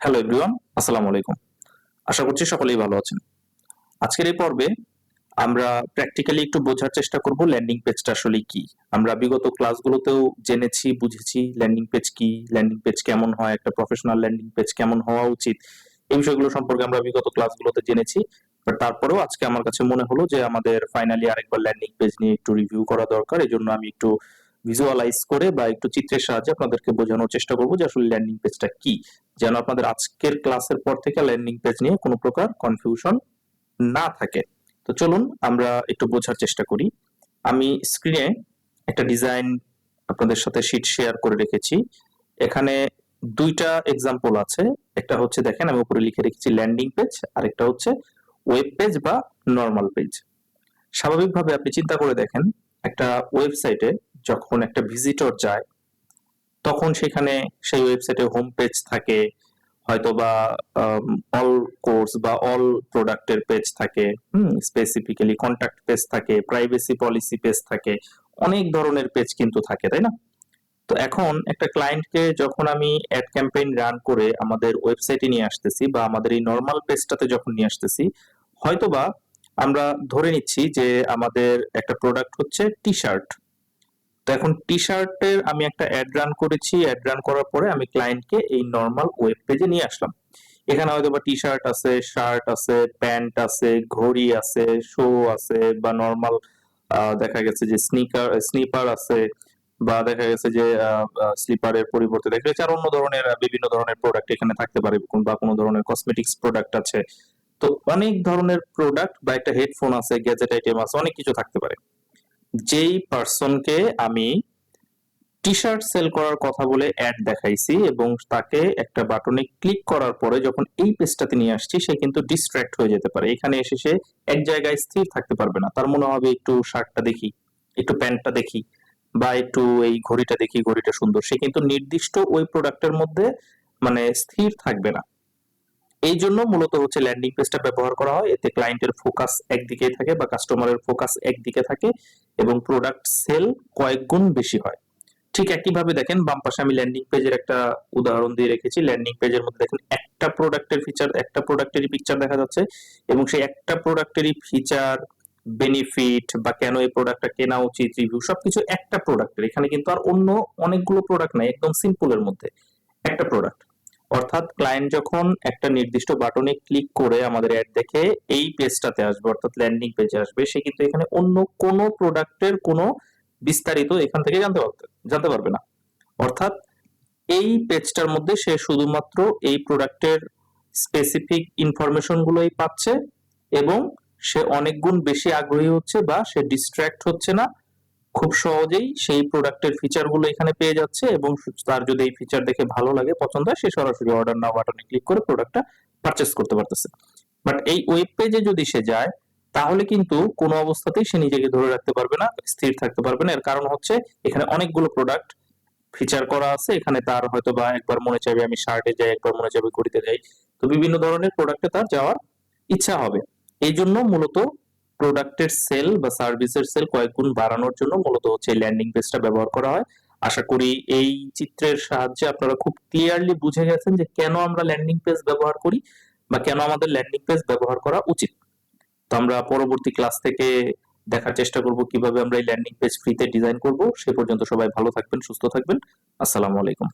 Hello everyone আসসালামু আলাইকুম। আশা করছি সকলেই ভালো আছেন। আজকের এই পর্বে আমরা প্র্যাকটিক্যালি একটু বোঝার চেষ্টা করব ল্যান্ডিং পেজটা আসলে কি। আমরা বিগত ক্লাসগুলোতেও জেনেছি, বুঝেছি ল্যান্ডিং পেজ কি ল্যান্ডিং পেজ কেমন হয়, একটা প্রফেশনাল ল্যান্ডিং পেজ কেমন হওয়া উচিত, এই বিষয়গুলো সম্পর্কে আমরা বিগত ক্লাসগুলোতে জেনেছি। বাট তারপরেও আজকে আমার কাছে মনে হলো যে আমাদের ফাইনালি আরেকবার ল্যান্ডিং পেজ নিয়ে একটু রিভিউ করা দরকার এই জন্য আমি একটু ভিজুয়ালাইজ করে বা একটু চিত্রের সাহায্যে আপনাদেরকে বোঝানোর চেষ্টা করব যে আসলে ল্যান্ডিং পেজটা কি। যেন আপনাদের আজকের ক্লাসের পর থেকে ল্যান্ডিং পেজ নিয়ে কোনো প্রকার কনফিউশন না থাকে। তো চলুন আমরা একটু বোঝার চেষ্টা করি। আমি স্ক্রিনে একটা ডিজাইন আপনাদের সাথে শিট শেয়ার করে রেখেছি। এখানে দুইটা এক্সাম্পল আছে। একটা হচ্ছে, দেখেন, আমি উপরে লিখে রেখেছি ল্যান্ডিং পেজ আর একটা হচ্ছে ওয়েব পেজ বা নর্মাল পেজ স্বাভাবিকভাবে আপনি চিন্তা করে দেখেন, একটা ওয়েবসাইটে যখন একটা ভিজিটর যায়, তখন সেখানে সেই ওয়েবসাইটে হোম পেজ থাকে হয়তো বা অল কোর্স বা অল প্রোডাক্টের পেজ থাকে, হুম স্পেসিফিক্যালি কন্ট্যাক্ট পেজ থাকে প্রাইভেসি পলিসি পেজ থাকে, অনেক ধরনের পেজ কিন্তু থাকে, তাই না? তো এখন একটা ক্লায়েন্টকে যখন আমি অ্যাড ক্যাম্পেইন রান করে আমাদের ওয়েবসাইটে নিয়ে আসতেছি বা আমাদের এই নর্মাল পেজটাতে যখন নিয়ে আসতেছি, হয়তোবা আমরা ধরে নিচ্ছি যে আমাদের একটা প্রোডাক্ট হচ্ছে টি শার্ট তো এখন টি শার্টের আমি একটা অ্যাড রান করেছি। অ্যাড রান করার পরে আমি ক্লায়েন্টকে এই নর্মাল ওয়েব পেজে নিয়ে আসলাম। এখানে হয়তো বা টি শার্ট আছে শার্ট আছে প্যান্ট আছে, ঘড়ি আছে শো আছে বা নর্মাল দেখা গেছে যে স্নিকার স্নিপার আছে বা দেখা গেছে যে স্লিপারের পরিবর্তে দেখা গেছে আর অন্য ধরনের বিভিন্ন ধরনের প্রোডাক্ট এখানে থাকতে পারে বা কোনো ধরনের কসমেটিক্স প্রোডাক্ট আছে। তো অনেক ধরনের প্রোডাক্ট বা একটা হেডফোন আছে গ্যাজেট আইটেম আছে, অনেক কিছু থাকতে পারে। যেই পার্সনকে আমি টি শার্ট সেল করার কথা বলে অ্যাড দেখাইছি এবং তাকে একটা বাটনে ক্লিক করার পরে যখন এই পেজটাতে নিয়ে আসছি, সে কিন্তু ডিস্ট্র্যাক্ট হয়ে যেতে পারে। এখানে এসে সে এক জায়গায় স্থির থাকতে পারবে না। তার মনে হবে একটু শার্টটা দেখি, একটু প্যান্টটা দেখি বা একটু এই ঘড়িটা দেখি, ঘড়িটা সুন্দর। সে কিন্তু নির্দিষ্ট ওই প্রোডাক্টের মধ্যে মানে স্থির থাকবে না। এই জন্য মূলত হচ্ছে ল্যান্ডিং পেজটা ব্যবহার করা হয়। এতে ক্লায়েন্টের ফোকাস একদিকেই থাকে বা কাস্টমারের ফোকাস একদিকে থাকে। এবং প্রোডাক্ট সেল কয়েক গুণ বেশি হয়। ঠিক একইভাবে দেখেন, বাম পাশে আমি ল্যান্ডিং পেজের একটা উদাহরণ দিয়ে রেখেছি। ল্যান্ডিং পেজের মধ্যে দেখেন, একটা প্রোডাক্টের ফিচার একটা প্রোডাক্টেরই পিকচার দেখা যাচ্ছে এবং সেই একটা প্রোডাক্টেরই ফিচার বেনিফিট বা কেন এই প্রোডাক্টটা কেনা উচিত রিভিউ সবকিছু একটা প্রোডাক্টের এখানে কিন্তু আর অন্য অনেকগুলো প্রোডাক্ট নাই, একদম সিম্পলের মধ্যে একটা প্রোডাক্ট অর্থাৎ ক্লায়েন্ট যখন একটা নির্দিষ্ট বাটনে ক্লিক করে আমাদের অ্যাড দেখে এই পেজটাতে আসবে, অর্থাৎ ল্যান্ডিং পেজে আসবে, সে কিন্তু এখানে অন্য কোনো প্রোডাক্টের কোনো বিস্তারিত এখান থেকে জানতে পারবে জানতে পারবে না। অর্থাৎ এই পেজটার মধ্যে সে শুধুমাত্র এই প্রোডাক্টের স্পেসিফিক ইনফরমেশন গুলোই পাচ্ছে এবং সে অনেক গুণ বেশি আগ্রহী হচ্ছে বা সে ডিস্ট্র্যাক্ট হচ্ছে না। খুব সহজেই সেই প্রোডাক্টের ফিচারগুলো এখানে পেয়ে যাচ্ছে এবং তার যদি এই ফিচার দেখে ভালো লাগে, পছন্দ হয়, সে সরাসরি অর্ডার নাও বাটনে ক্লিক করে প্রোডাক্টটা পারচেস করতে পারতেছে। বাট এই ওয়েব পেজে যদি সে যায়, তাহলে কিন্তু কোনো অবস্থাতেই সে নিজেকে ধরে রাখতে পারবে না, স্থির থাকতে পারবে না। এর কারণ হচ্ছে, এখানে অনেকগুলো প্রোডাক্ট ফিচার করা আছে। এখানে তার হয়তো বা একবার মনে চাইবে আমি শার্টে যাই, একবার মনে চাইবে ঘড়িতে যাই। তো বিভিন্ন ধরনের প্রোডাক্টে তার যাওয়ার ইচ্ছা হবে। এই জন্য মূলত প্রোডাক্টের সেল বা সার্ভিসের সেল কয়েক গুণ বাড়ানোর জন্য মূলত হচ্ছে ল্যান্ডিং পেজটা ব্যবহার করা হয়। আশা করি এই চিত্রের সাহায্যে আপনারা খুব ক্লিয়ারলি বুঝে গেছেন যে কেন আমরা ল্যান্ডিং পেজ ব্যবহার করি বা কেন আমাদের ল্যান্ডিং পেজ ব্যবহার করা উচিত। তো আমরা পরবর্তী ক্লাস থেকে দেখার চেষ্টা করব কীভাবে আমরা এই ল্যান্ডিং পেজ ফ্রিতে ডিজাইন করব। সে পর্যন্ত সবাই ভালো থাকবেন, সুস্থ থাকবেন। আসসালামু আলাইকুম।